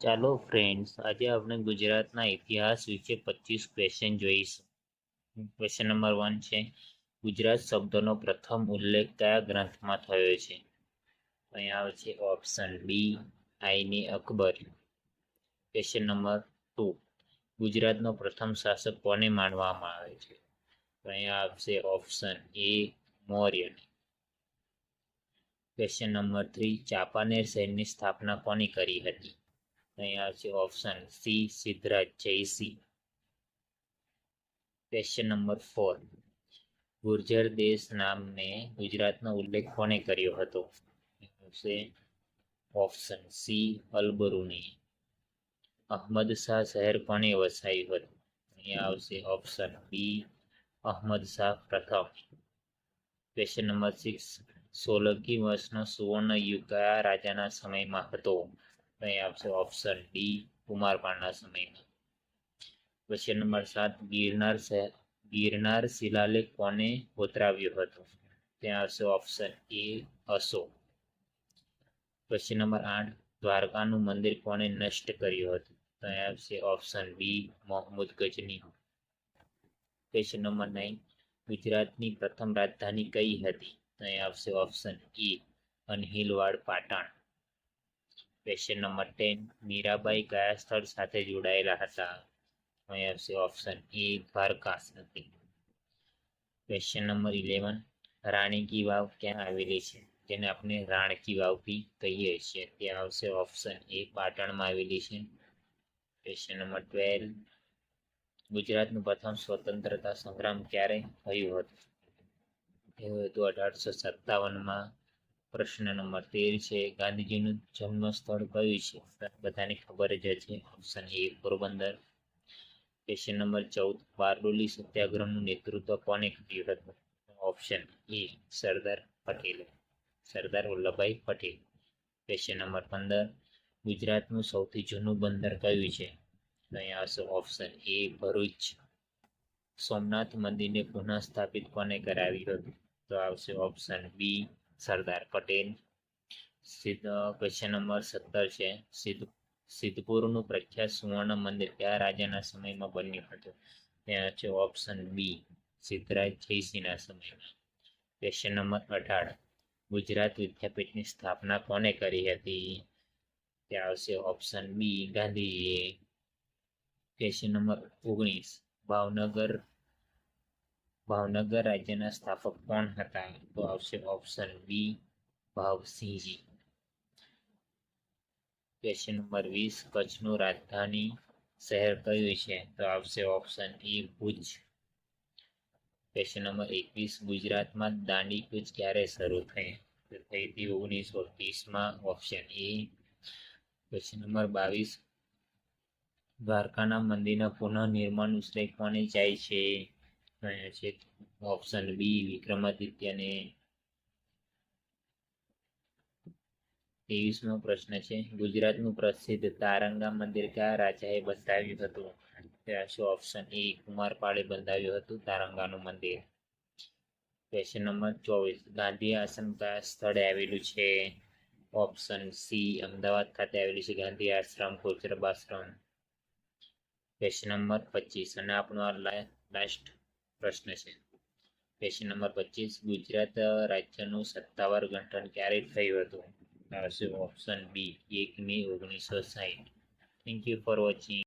ચાલો ફ્રેન્ડ્સ આજે આપણે ગુજરાતના ઇતિહાસ વિશે પચીસ ક્વેશ્ચન જોઈશું. ક્વેશ્ચન નંબર વન છે, ગુજરાત શબ્દનો પ્રથમ ઉલ્લેખ કયા ગ્રંથમાં થયો છે? અહીંયા આવે છે ઓપ્શન બી આઈની અકબર ક્વેશ્ચન નંબર ટુ ગુજરાતનો પ્રથમ શાસક કોને માનવામાં આવે છે? અહીંયા આવશે option A Maurya. Question number three Champaner શહેરની સ્થાપના કોની કરી હતી? અહીંયા આવશે option C Siddhraj Jaysinh. Question number four Gurjar દેશ નામને ગુજરાતનો ઉલ્લેખ કોને કર્યો હતો? Option C Alberuni. Ahmad Shah શહેર કોને વસાયું હતું? અહીંયા આવશે ઓપ્શન બી અહમદ પ્રથમ. ક્વેશ્ચન નંબર સિક્સ સોલંકી વર્ષનો સુવર્ણ યુગ કયા રાજાના સમયમાં હતો. અહીં આવશે ઓપ્શન ડી કુમારપાળના સમયમાં ક્વેશ્ચન નંબર સાત, ગિરનાર ગિરનાર શિલાલેખ કોને કોતરાવ્યો હતો? ત્યાં આવશે option A Ashok. Question number આઠ, દ્વારકાનું મંદિર કોને નષ્ટ કર્યું હતું? તો અહીંયા આવશે option B Mohammad Gazni. Question number nine ગુજરાતની પ્રથમ રાજધાની કઈ હતી? તો અહીંયા આવશે option A Anhilwad Patan. Question number ten Mirabai કયા સ્થળ સાથે જોડાયેલા હતા. આવશે ઓપ્શન એ દ્વારકા સાથે question number eleven Rani ki Vav ક્યાં આવેલી છે? જેને આપણે રાણકી વાવ બી કહીએ છીએ. ત્યાં આવશે ઓપ્શન એ પાટણમાં આવેલી છે. ક્વેશ્ચન નંબર ટ્વેલ્વ ગુજરાતનું પ્રથમ સ્વતંત્રતા સંગ્રામ ક્યારે થયું હતું? થયું હતું અઢારસો સત્તાવનમાં પ્રશ્ન નંબર તેર છે, ગાંધીજીનું જન્મ સ્થળ કયું છે? બધાને ખબર જ છે option A Porbandar. Question number ચૌદ, બારડોલી સત્યાગ્રહનું નેતૃત્વ કોને કર્યું હતું? ઓપ્શન એ સરદાર પટેલે. સરદાર વલ્લભભાઈ પટેલ. ક્વેશ્ચન નંબર પંદર, ગુજરાતનું સૌથી જૂનું બંદર કયું છે? અહીંયા આવશે ઓપ્શન એ ભરૂચ. સોમનાથ મંદિરને પુનઃ સ્થાપિત કોને કરાવ્યું હતું? તો આવશે ઓપ્શન બી સરદાર પટેલ. સિદ્ધ ક્વેશ્ચન નંબર સત્તર છે. સિદ્ધ, સિદ્ધપુરનું પ્રખ્યાત સુવર્ણ મંદિર કયા રાજાના સમયમાં બન્યું હતું? ત્યાં છે ઓપ્શન બી સિદ્ધરાજ જયસિંહના સમયમાં. ક્વેશ્ચન નંબર અઢાર, ગુજરાત વિદ્યાપીઠની સ્થાપના કોને કરી હતી? ત્યાં આવશે ઓપ્શન બી ગાંધીજીએ. ક્વેશ્ચન નંબર ઓગણીસ, ભાવનગર ભાવનગર રાજ્યના સ્થાપક કોણ હતા? તો આવશે option B Bhavsinhji. Question number વીસ, કચ્છનું રાજધાની શહેર કયું છે? તો આવશે option A Bhuj. Question number એકવીસ, ગુજરાતમાં દાંડી કૂચ ક્યારે શરૂ થઈ? તો થઈ હતી ઓગણીસો ત્રીસમાં ઓપ્શન એ ક્વેશ્ચન નંબર બાવીસ, દ્વારકાના મંદિરના પુનઃનિર્માણનું શ્રેય કોને જાય છે? છે. ઓપ્શન બી વિક્રમાદિત્યને ત્રેવીસમો પ્રશ્ન છે. ગુજરાતનું પ્રસિદ્ધ તારંગા મંદિર કયા રાજાએ બંધાવ્યું હતું? છે ઓપ્શન એ કુમારપાળે બંધાવ્યું હતું તારંગાનું મંદિર. ક્વેશ્ચન નંબર ચોવીસ. ગાંધી આશ્રમ કયા સ્થળે આવેલું છે? ઓપ્શન સી અમદાવાદ ખાતે આવેલું છે ગાંધી આશ્રમ કોચરબ આશ્રમ ક્વેશ્ચન નંબર પચીસ. અને આપણો આ લાસ્ટ પ્રશ્ન છે. ક્વેશ્ચન નંબર પચીસ, ગુજરાત રાજ્યનું સત્તાવાર ગઠન ક્યારે થયું હતું? આવશે ઓપ્શન બી એક મે ઓગણીસો સાહીઠ. Thank you for watching